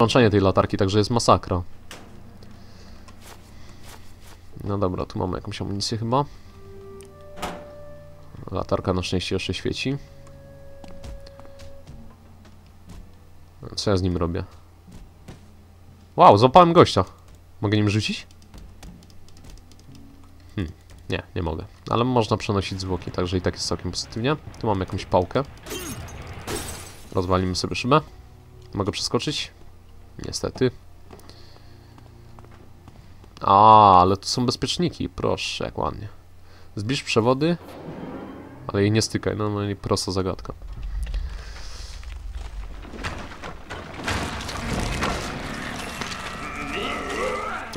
Włączenie tej latarki, także jest masakra. No dobra, tu mamy jakąś amunicję chyba. Latarka na szczęście jeszcze świeci. Co ja z nim robię? Wow, złapałem gościa. Mogę nim rzucić? Hmm, nie, nie mogę. Ale można przenosić zwłoki, także i tak jest całkiem pozytywnie. Tu mam jakąś pałkę. Rozwalimy sobie szybę. Mogę przeskoczyć? Niestety. A, ale tu są bezpieczniki. Proszę, jak ładnie. Zbliż przewody. Ale jej nie stykaj, no, no i prosta zagadka.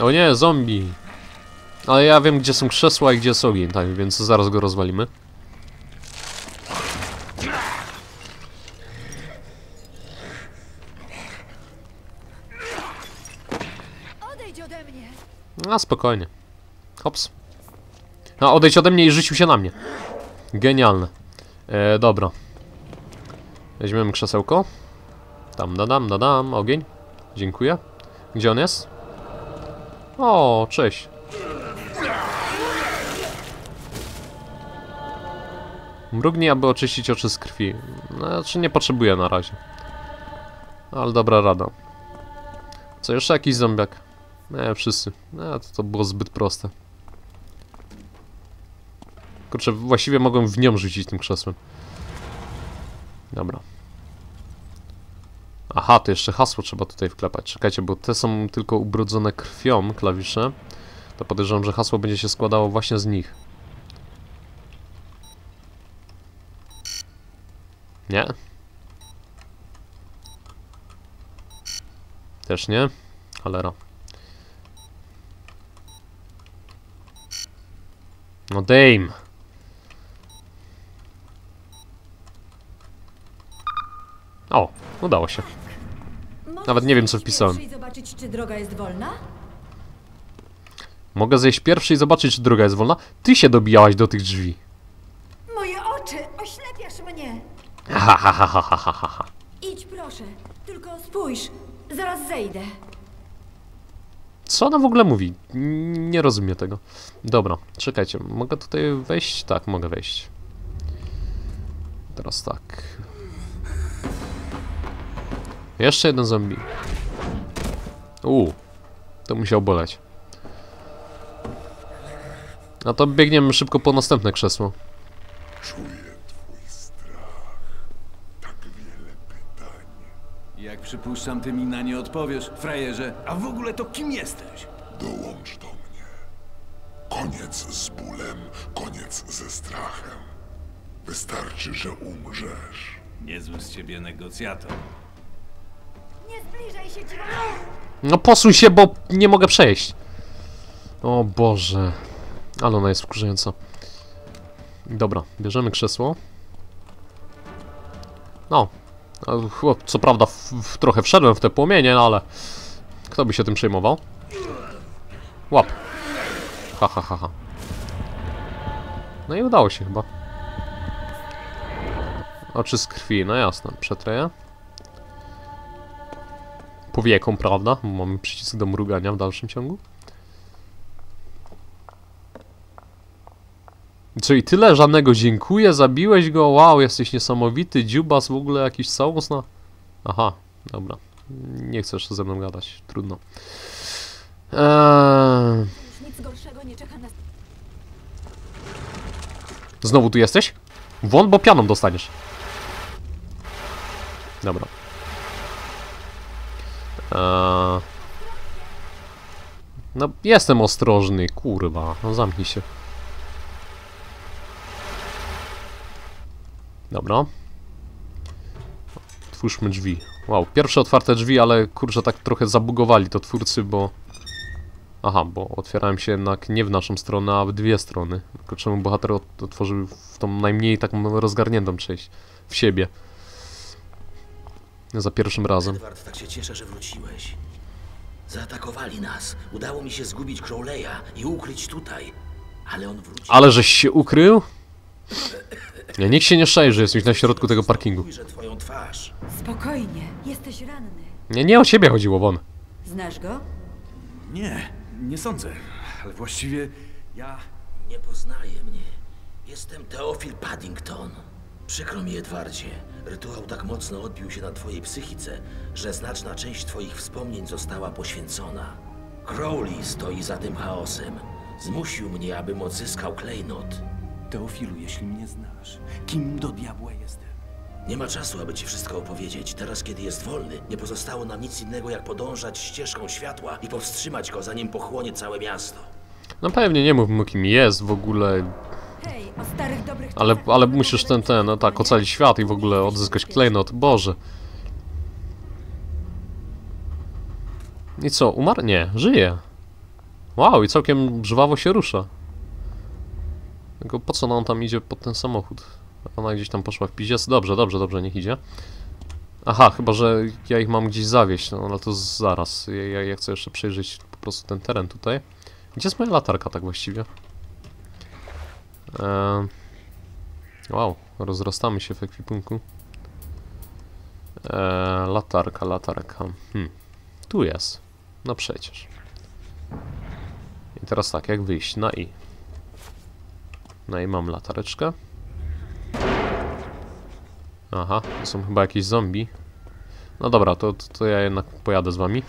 O nie, zombie! Ale ja wiem, gdzie są krzesła i gdzie jest ogień, tak, więc zaraz go rozwalimy. Odejdź ode mnie! A, spokojnie. Hops. A, odejdź ode mnie i rzucił się na mnie. Genialne. E, dobra. Weźmiemy krzesełko. Tam, dadam, dadam, ogień. Dziękuję. Gdzie on jest? O, cześć. Mrugnij, aby oczyścić oczy z krwi. Znaczy, nie potrzebuję na razie. Ale dobra rada. Co, jeszcze jakiś zombiak? Nie, wszyscy. Nie, to, to było zbyt proste. Kurczę, właściwie mogłem w nią rzucić tym krzesłem. Dobra. Aha, to jeszcze hasło trzeba tutaj wklepać. Czekajcie, bo te są tylko ubrudzone krwią klawisze. To podejrzewam, że hasło będzie się składało właśnie z nich. Nie? Też nie? Cholera. No dame. O, udało się. Nawet nie wiem, co wpisałem. zobaczyć, czy droga jest wolna? Mogę zejść pierwszy i zobaczyć, czy droga jest wolna? Ty się dobijałaś do tych drzwi. Moje oczy! Oślepiasz mnie! Ha, ha, ha, ha, ha, ha, ha. Idź proszę, tylko spójrz. Zaraz zejdę. Co ona w ogóle mówi? Nie rozumiem tego. Dobra, czekajcie, mogę tutaj wejść? Tak, mogę wejść. Teraz tak. Jeszcze jeden zombie. Uuu, to musiał boleć. No to biegniemy szybko po następne krzesło. Czuję przypuszczam, ty mi na nie odpowiesz, frajerze. A w ogóle to kim jesteś? Dołącz do mnie. Koniec z bólem, koniec ze strachem. Wystarczy, że umrzesz. Niezły z ciebie negocjator. Nie zbliżaj się, dziwo! No posuń się, bo nie mogę przejść. O Boże. Ale ona jest wkurzająca. Dobra, bierzemy krzesło. No. Chłop, Co prawda w, w, trochę wszedłem w te płomienie, no ale... Kto by się tym przejmował? Łap. Ha, ha, ha, ha. No i udało się chyba. Oczy z krwi, no jasne, przetrę je. Powieką, prawda? Mamy przycisk do mrugania w dalszym ciągu. Czyli tyle, żadnego dziękuję, zabiłeś go, wow, jesteś niesamowity, dziubas w ogóle jakiś całus na... Aha, dobra. Nie chcesz ze mną gadać, trudno. Eee, znowu tu jesteś? Won, bo pianą dostaniesz. Dobra. Eee... No, jestem ostrożny, kurwa. No, zamknij się. Dobra. Otwórzmy drzwi. Wow, pierwsze otwarte drzwi, ale kurczę, tak trochę zabugowali to twórcy, bo... Aha, bo otwierałem się jednak nie w naszą stronę, a w dwie strony. Tylko czemu bohater ot- otworzył w tą najmniej taką rozgarniętą część w siebie. Za pierwszym razem. Edward, tak się cieszę, że wróciłeś. Zaatakowali nas. Udało mi się zgubić Crowley'a i ukryć tutaj. Ale on wrócił. Ale żeś się ukrył? Ja nikt się nie szaj, że jesteś na środku tego parkingu. Spokojnie, jesteś ranny. Nie, nie o siebie chodziło, won. Znasz go? Nie, nie sądzę. Ale właściwie ja... Nie poznaje mnie. Jestem Teofil Paddington. Przykro mi, Edwardzie. Rytuał tak mocno odbił się na twojej psychice, że znaczna część twoich wspomnień została poświęcona. Crowley stoi za tym chaosem. Zmusił mnie, abym odzyskał klejnot. Teofilu, jeśli mnie znasz, kim do diabła jestem? Nie ma czasu, aby ci wszystko opowiedzieć. Teraz, kiedy jest wolny, nie pozostało nam nic innego, jak podążać ścieżką światła i powstrzymać go, zanim pochłonie całe miasto. No pewnie, nie mów mu kim jest w ogóle, Hej, o starych dobrych ale, czasach ale musisz ten, ten, no tak, ocalić świat i w ogóle odzyskać klejnot, Boże. I co, umarł? Nie, żyje. Wow, i całkiem żwawo się rusza. Tylko po co no on tam idzie pod ten samochód? Ona gdzieś tam poszła w piziec. Dobrze, dobrze, dobrze, niech idzie. Aha, chyba, że ja ich mam gdzieś zawieść, no ale to zaraz. Ja, ja, ja chcę jeszcze przejrzeć po prostu ten teren tutaj. Gdzie jest moja latarka tak właściwie? Eee, wow, rozrastamy się w ekwipunku. Eee, latarka, latarka. Hmm. Tu jest. No przecież. I teraz tak, jak wyjść? Na i. Na i mam latareczkę. Aha, to są chyba jakieś zombie. No dobra, to, to, to ja jednak pojadę z wami.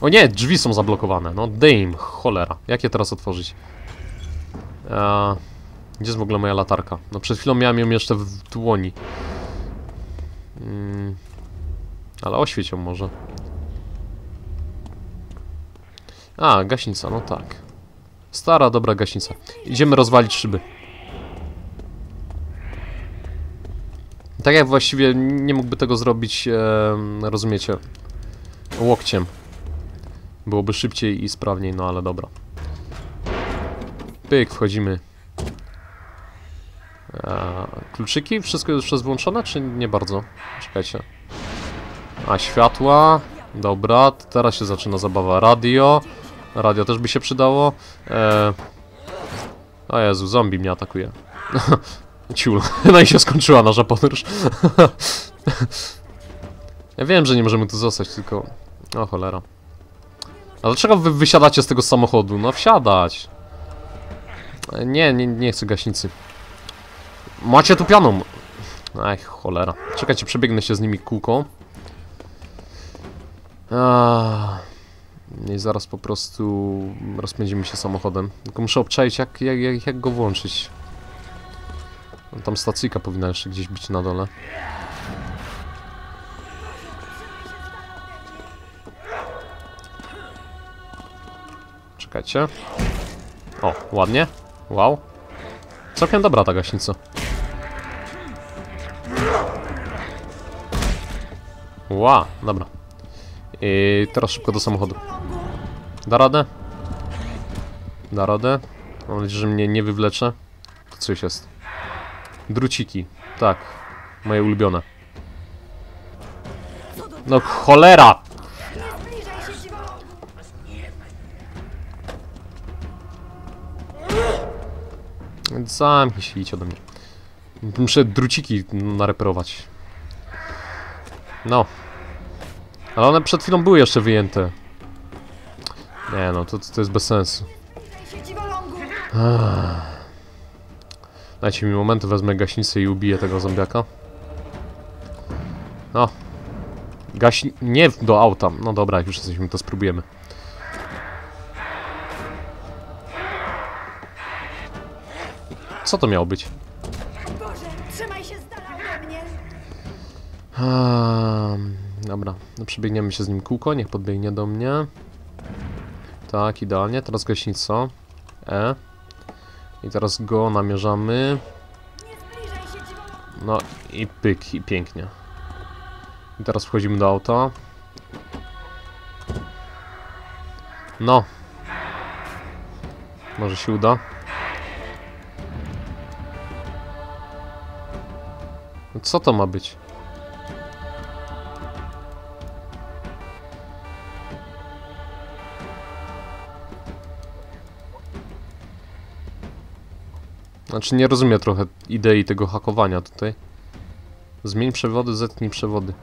O nie, drzwi są zablokowane. No dame, cholera. Jak je teraz otworzyć? Eee, gdzie jest w ogóle moja latarka? No przed chwilą miałem ją jeszcze w dłoni. Mm, ale oświeć ją może. A, gaśnica, no tak. Stara, dobra gaśnica. Idziemy rozwalić szyby. Tak jak właściwie nie mógłby tego zrobić, e, rozumiecie, łokciem. Byłoby szybciej i sprawniej, no ale dobra. Pyk, wchodzimy. E, kluczyki? Wszystko już jest włączone, czy nie bardzo? Czekajcie. A, światła. Dobra, teraz się zaczyna zabawa. Radio. Radio też by się przydało. E, o Jezu, zombie mnie atakuje. Ciul. No i się skończyła nasza podróż. ja wiem, że nie możemy tu zostać, tylko... O cholera. A dlaczego wy wysiadacie z tego samochodu? No wsiadać. E, Nie, nie, nie chcę gaśnicy. Macie tu pianą. Aj, cholera. Czekajcie, przebiegnę się z nimi kółką. Ah. I zaraz po prostu rozpędzimy się samochodem. Tylko muszę obczaić, jak, jak, jak, jak go włączyć. No, Tam stacyjka powinna jeszcze gdzieś być na dole. Czekajcie. O, ładnie. Wow. Całkiem dobra ta gaśnica. Ła, dobra. I teraz szybko do samochodu. Da radę? Da radę? Mam nadzieję, że mnie nie wywlecze. To coś jest. Druciki. Tak. Moje ulubione. No cholera! Zamknij się, idź ode mnie. Muszę druciki nareperować. No. Ale one przed chwilą były jeszcze wyjęte. Nie no, to, to jest bez sensu. Dajcie mi moment, wezmę gaśnicę i ubiję tego zombiaka. No. Gaśni... Nie do auta. No dobra, jak już jesteśmy, to spróbujemy. Co to miało być? Boże, trzymaj się z dala ode mnie! Dobra, no przebiegniemy się z nim kółko, niech podbiegnie do mnie. Tak, idealnie. Teraz gaśnica. E. I teraz go namierzamy. No i pyk, i pięknie. I teraz wchodzimy do auta. No. Może się uda. Co to ma być? Znaczy nie rozumiem trochę idei tego hakowania tutaj. Zmień przewody, zetnij przewody.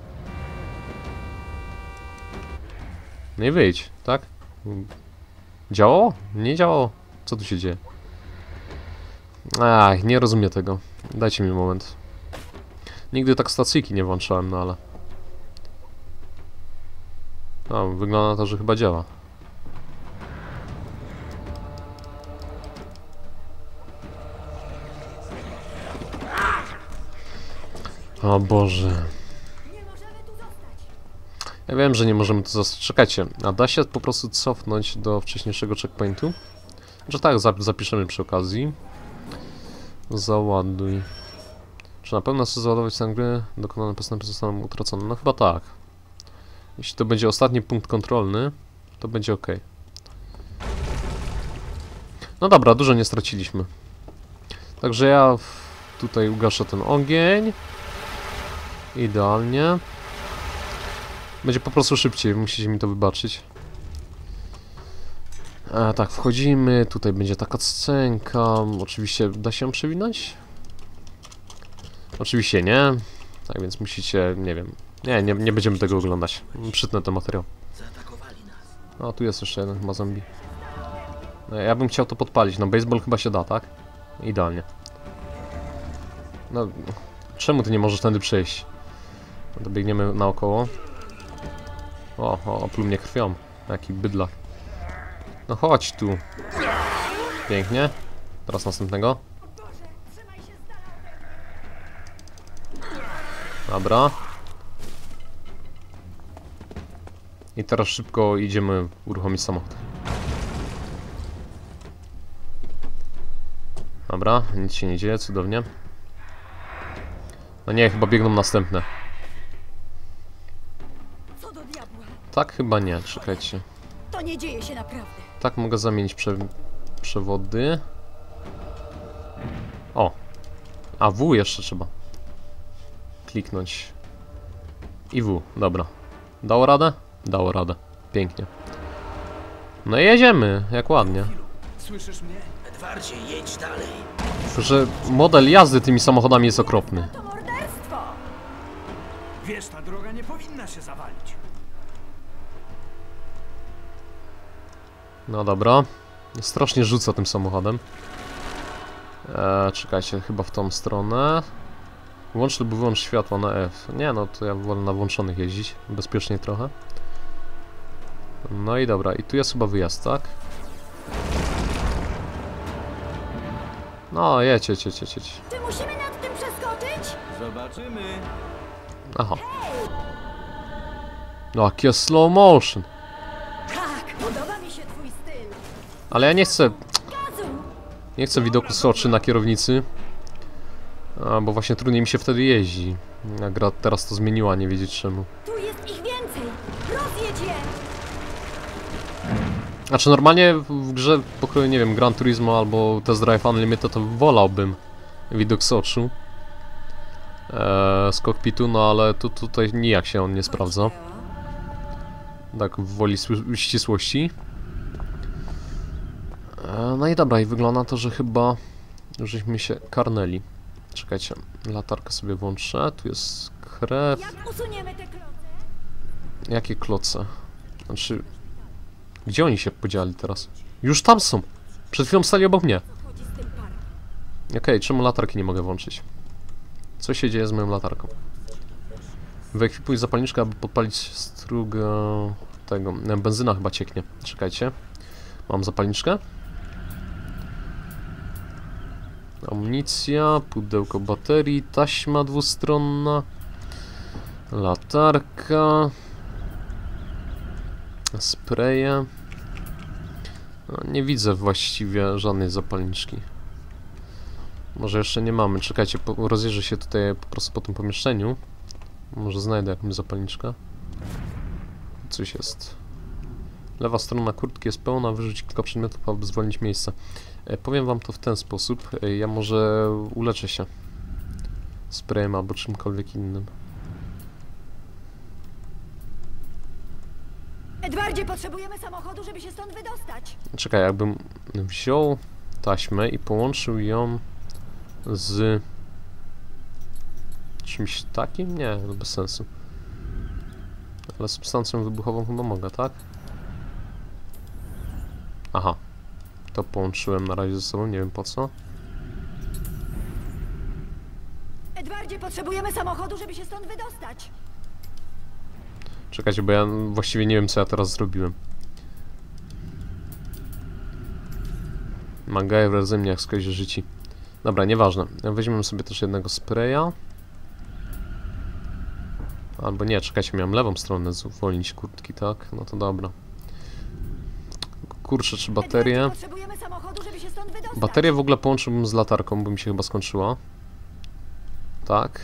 No i wyjdź, tak? Działało? Nie działało. Co tu się dzieje? Ach, nie rozumiem tego. Dajcie mi moment. Nigdy tak stacyjki nie włączałem, no ale... No, wygląda na to, że chyba działa. O Boże. Ja wiem, że nie możemy tu zostać. Czekajcie, a da się po prostu cofnąć do wcześniejszego checkpointu? Że tak, zap zapiszemy przy okazji. Załaduj. Czy na pewno chcę załadować tę gry? Dokonane postępy zostaną utracone? No chyba tak. Jeśli to będzie ostatni punkt kontrolny, to będzie ok. No dobra, dużo nie straciliśmy. Także ja tutaj ugaszę ten ogień. Idealnie. Będzie po prostu szybciej, musicie mi to wybaczyć. E, tak, wchodzimy, tutaj będzie taka scenka. Oczywiście da się ją przewinąć? Oczywiście nie. Tak więc musicie, nie wiem. Nie, nie, nie będziemy tego oglądać. Przytnę ten materiał. O, tu jest jeszcze jeden chyba zombie. E, Ja bym chciał to podpalić. No, baseball chyba się da, tak? Idealnie. No, czemu ty nie możesz tędy przejść? No to biegniemy naokoło. O, o, opluł mnie krwią. Jaki bydlak. No chodź tu. Pięknie. Teraz następnego. Dobra. I teraz szybko idziemy uruchomić samochód. Dobra, nic się nie dzieje, cudownie. No nie, chyba biegną następne. Tak, chyba nie, czekajcie. To nie dzieje się naprawdę. Tak, mogę zamienić prze przewody. O! A W jeszcze trzeba. Kliknąć. I W, dobra. Dało radę? Dało radę. Pięknie. No i jedziemy, jak ładnie. Słyszysz mnie? Edwardzie, jedź dalej. Że model jazdy tymi samochodami jest okropny. To morderstwo! Wiesz, ta droga nie powinna się zawalić. No dobra. Strasznie rzuca tym samochodem. Eee, czekajcie, chyba w tą stronę. Włącz lub wyłącz światła na F. Nie no, to ja wolę na włączonych jeździć. Bezpieczniej trochę. No i dobra, i tu jest chyba wyjazd, tak? No, jedź, jedź, jedź, jedź. Czy musimy nad tym przeskoczyć? Zobaczymy. Aha. No, jakie slow motion. Ale ja nie chcę! Nie chcę widoku soczy na kierownicy. A, bo właśnie trudniej mi się wtedy jeździ. A gra teraz to zmieniła, nie wiedzieć czemu. Tu jest ich więcej! Rozjedź je! Znaczy normalnie w- grze pokroju, nie wiem, Gran Turismo albo Test Drive Unlimited to wolałbym widok z oczu. Eee, z kokpitu, no ale tu, tutaj nijak się on nie sprawdza. Tak, w woli ścisłości. E, no i dobra, i wygląda to, że chyba żeśmy się karnęli. Czekajcie, latarkę sobie włączę, tu jest krew. Jak usuniemy te kloce? Jakie kloce? Znaczy, gdzie oni się podzieli teraz? Już tam są! Przed chwilą stali obok mnie. Okej, czemu latarki nie mogę włączyć? Co się dzieje z moją latarką? Wyekwipuj zapalniczkę, aby podpalić strugę tego. Benzyna chyba cieknie. Czekajcie. Mam zapalniczkę? Amunicja, pudełko baterii, taśma dwustronna, latarka, spreje. No, nie widzę właściwie żadnej zapalniczki. Może jeszcze nie mamy. Czekajcie, po, rozjeżdżę się tutaj po prostu po tym pomieszczeniu. Może znajdę jakąś zapalniczkę. Coś jest. Lewa strona kurtki jest pełna, wyrzuć kilka przedmiotów, aby zwolnić miejsce. E, powiem wam to w ten sposób. E, ja może uleczę się. Sprayem albo czymkolwiek innym. Edwardzie, potrzebujemy samochodu, żeby się stąd wydostać. Czekaj, jakbym wziął taśmę i połączył ją z Czymś takim? Nie, no bez sensu. Ale substancją wybuchową chyba mogę, tak? Aha. To połączyłem na razie ze sobą, nie wiem po co. Edwardzie, potrzebujemy samochodu, żeby się stąd wydostać. Czekajcie, bo ja właściwie nie wiem co ja teraz zrobiłem. Ze mnie jak skozie życi. Dobra, nieważne. Weźmiemy sobie też jednego spraya. Albo nie, czekajcie, miałem lewą stronę zwolnić kurtki, tak? No to dobra. Kurczę, czy baterie... Baterię w ogóle połączyłbym z latarką, bo mi się chyba skończyła. Tak.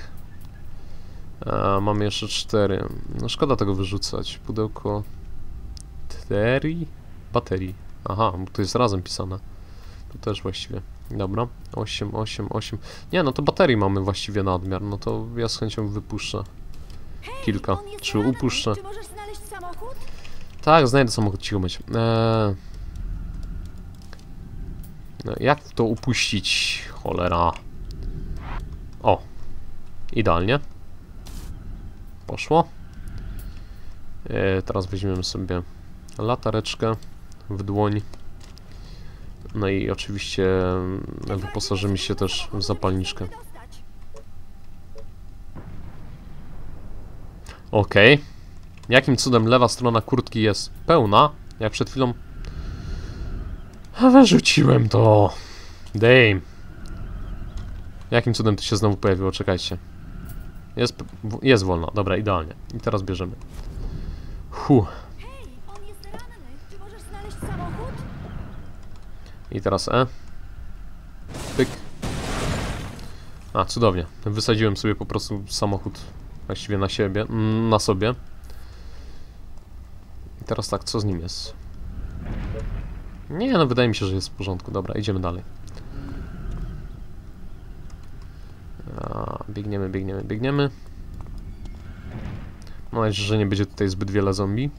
E, mamy jeszcze cztery. No szkoda tego wyrzucać. Pudełko... Baterii? Baterii. Aha, bo to jest razem pisane. To też właściwie. Dobra. 8, 8, 8. Nie, no to baterii mamy właściwie nadmiar. No to ja z chęcią wypuszczę. Kilka. Czy upuszczę? Tak, znajdę samochód, cicho być. Eee... No, jak to upuścić? Cholera. O. Idealnie. Poszło. Eee, teraz weźmiemy sobie latareczkę w dłoń. No i oczywiście wyposażymy się też w zapalniczkę. Okej. Jakim cudem lewa strona kurtki jest pełna? Jak przed chwilą... A wyrzuciłem to. Damn. Jakim cudem to się znowu pojawiło? Czekajcie. Jest, jest wolna. Dobra, idealnie. I teraz bierzemy. Samochód? I teraz E. Pyk. A, cudownie. Wysadziłem sobie po prostu samochód właściwie na siebie, na sobie. I teraz tak, co z nim jest? Nie, no wydaje mi się, że jest w porządku. Dobra, idziemy dalej. Biegniemy, biegniemy, biegniemy. Mam nadzieję, że nie będzie tutaj zbyt wiele zombie.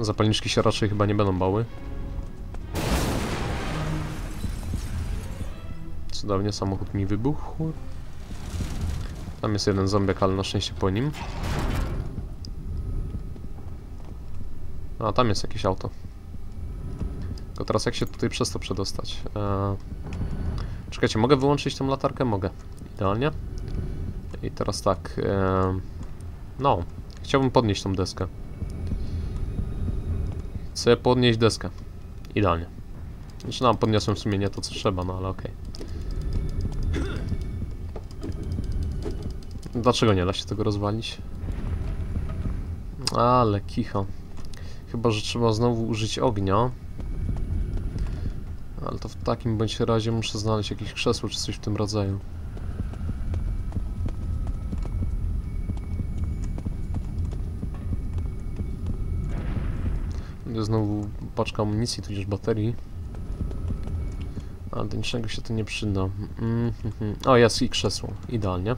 Zapalniczki się raczej chyba nie będą bały. Cudownie, samochód mi wybuchł. Tam jest jeden zombiak, ale na szczęście po nim. A, tam jest jakieś auto. Tylko teraz jak się tutaj przez to przedostać? Eee... Czekajcie, mogę wyłączyć tą latarkę? Mogę. Idealnie. I teraz tak... eee, No, chciałbym podnieść tą deskę. Chcę podnieść deskę. Idealnie. Znaczy no, podniosłem w sumie nie to co trzeba, no ale okej. Dlaczego nie da się tego rozwalić? Ale kicho. Chyba, że trzeba znowu użyć ognia. Ale to w takim bądź razie muszę znaleźć jakieś krzesło czy coś w tym rodzaju. Będzie znowu paczka amunicji, tudzież baterii. Ale do niczego się to nie przyda. Mm, mhm. O, jest i krzesło. Idealnie.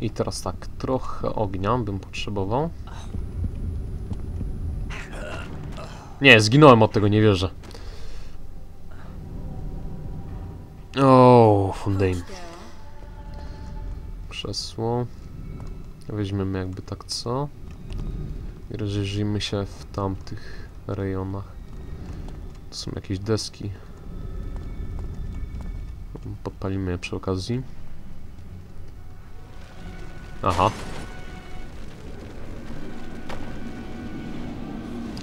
I teraz tak, trochę ognia bym potrzebował. Nie, zginąłem od tego, nie wierzę. O, Fundame. Krzesło. Weźmiemy jakby tak co. I rozejrzyjmy się w tamtych rejonach. To są jakieś deski. Podpalimy je przy okazji. Aha.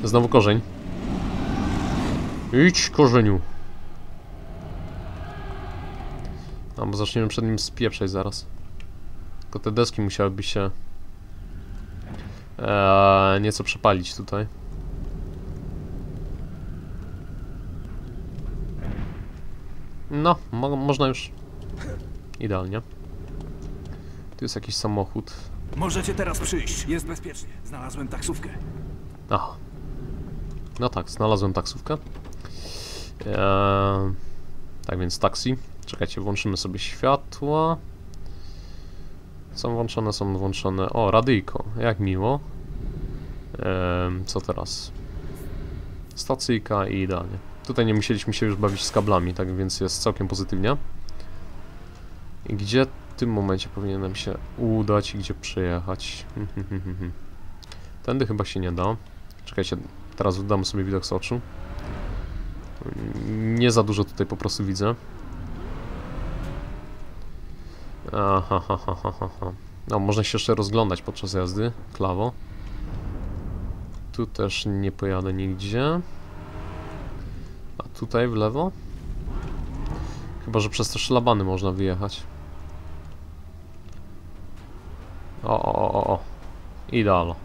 Znowu korzeń. Idź, korzeniu. A, bo zaczniemy przed nim spieprzać zaraz. Tylko te deski musiałyby się Eee, nieco przepalić tutaj. No, mo można już. Idealnie. Tu jest jakiś samochód. Możecie teraz przyjść. Jest bezpiecznie. Znalazłem taksówkę. Aha. No tak, znalazłem taksówkę. Eee, tak więc taksi. Czekajcie, włączymy sobie światła. Są włączone, są włączone. O, radyjko, jak miło. Em, co teraz? Stacyjka i idealnie. Tutaj nie musieliśmy się już bawić z kablami, tak więc jest całkiem pozytywnie. I gdzie w tym momencie powinienem się udać i gdzie przyjechać? Tędy chyba się nie da. Czekajcie, teraz dam sobie widok z oczu. Nie za dużo tutaj po prostu widzę. Aha, ha, ha, ha, ha. No, można się jeszcze rozglądać podczas jazdy. Klawo. Tu też nie pojadę nigdzie. A tutaj w lewo? Chyba, że przez te szlabany można wyjechać. O, o, o, o, o. Idealno.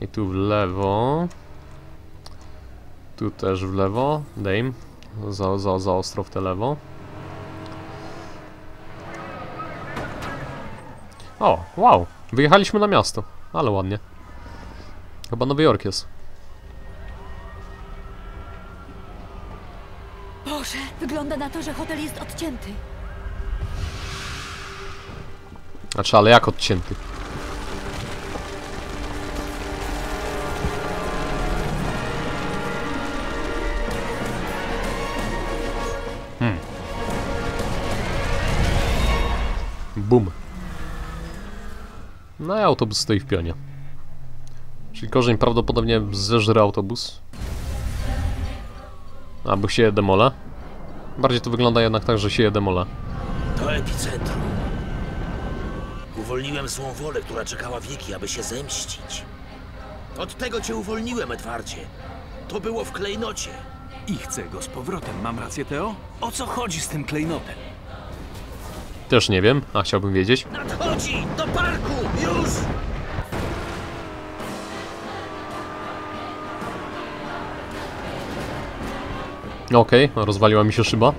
I tu w lewo. Tu też w lewo. Dame. Za, za, za ostro w te lewo. O, wow. Wyjechaliśmy na miasto. Ale ładnie. Chyba Nowy Jork jest. Boże, wygląda na to, że hotel jest odcięty. Znaczy, ale jak odcięty? Bum. No i autobus stoi w pionie. Czyli korzeń prawdopodobnie zeżre autobus. Albo sieje demole. Bardziej to wygląda jednak tak, że sieje demole. To epicentrum. Uwolniłem złą wolę, która czekała wieki, aby się zemścić. Od tego cię uwolniłem, Edwardzie. To było w klejnocie. I chcę go z powrotem. Mam rację, Teo? O co chodzi z tym klejnotem? Też nie wiem, a chciałbym wiedzieć. Nadchodzi! Do parku! Już! Okej, rozwaliła mi się szyba.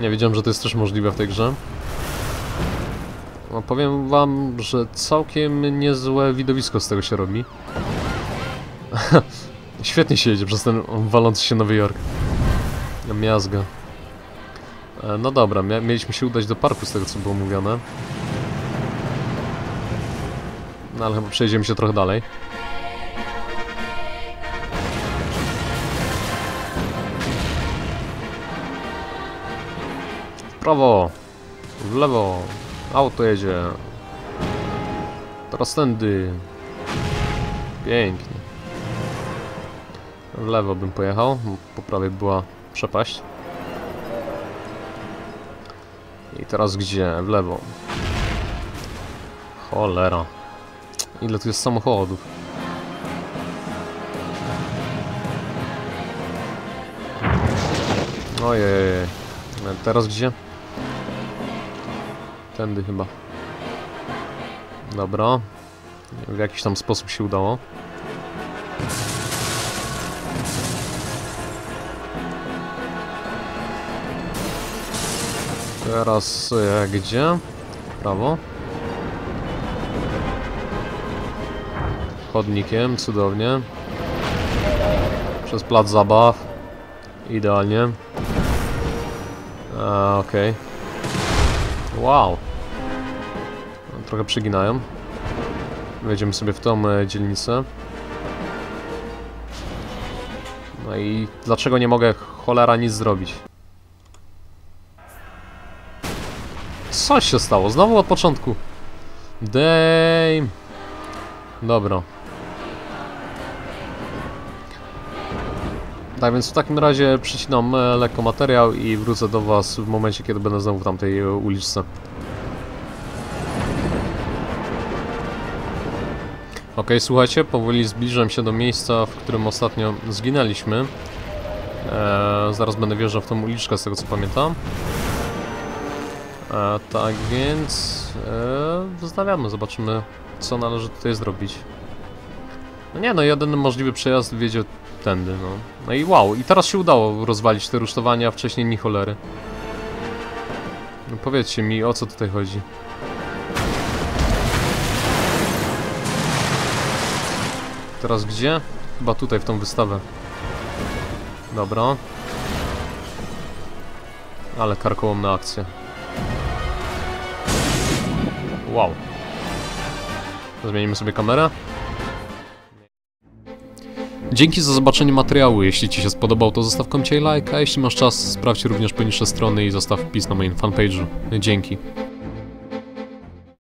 Nie wiedziałem, że to jest też możliwe w tej grze. No, powiem wam, że całkiem niezłe widowisko z tego się robi. Świetnie się jedzie przez ten walący się Nowy Jork. Miazga. E, No dobra, mieliśmy się udać do parku z tego co było mówione. No ale chyba przejdziemy się trochę dalej. W prawo, w lewo, auto jedzie. Teraz tędy. Pięknie. W lewo bym pojechał, po prawej była przepaść. I teraz gdzie? W lewo. Cholera. Ile tu jest samochodów? Ojej. Teraz gdzie? Tędy chyba. Dobra. W jakiś tam sposób się udało. Teraz e, gdzie? Prawo. Chodnikiem, cudownie. Przez plac zabaw. Idealnie. A, okej. Wow. No, Trochę przyginają. Wejdziemy sobie w tą e, dzielnicę. No i dlaczego nie mogę cholera nic zrobić? Co się stało? Znowu od początku. Damn. Dobra. Tak więc w takim razie przycinam e, lekko materiał i wrócę do was w momencie, kiedy będę znowu w tamtej e, uliczce. Ok, słuchajcie, powoli zbliżam się do miejsca, w którym ostatnio zginęliśmy. E, zaraz będę wjeżdżał w tą uliczkę, z tego co pamiętam. E, tak więc e, zostawiamy, zobaczymy co należy tutaj zrobić. No nie no, jedyny możliwy przejazd wiedzie tędy, no. No i wow, i teraz się udało rozwalić te rusztowania, a wcześniej ni cholery. No powiedzcie mi, o co tutaj chodzi. Teraz gdzie? Chyba tutaj, w tą wystawę. Dobra. Ale karkołomna akcja. Wow. Zmienimy sobie kamerę. Dzięki za zobaczenie materiału. Jeśli Ci się spodobał, to zostaw i like, a jeśli masz czas, sprawdź również poniższe strony i zostaw wpis na moim fanpage'u. Dzięki.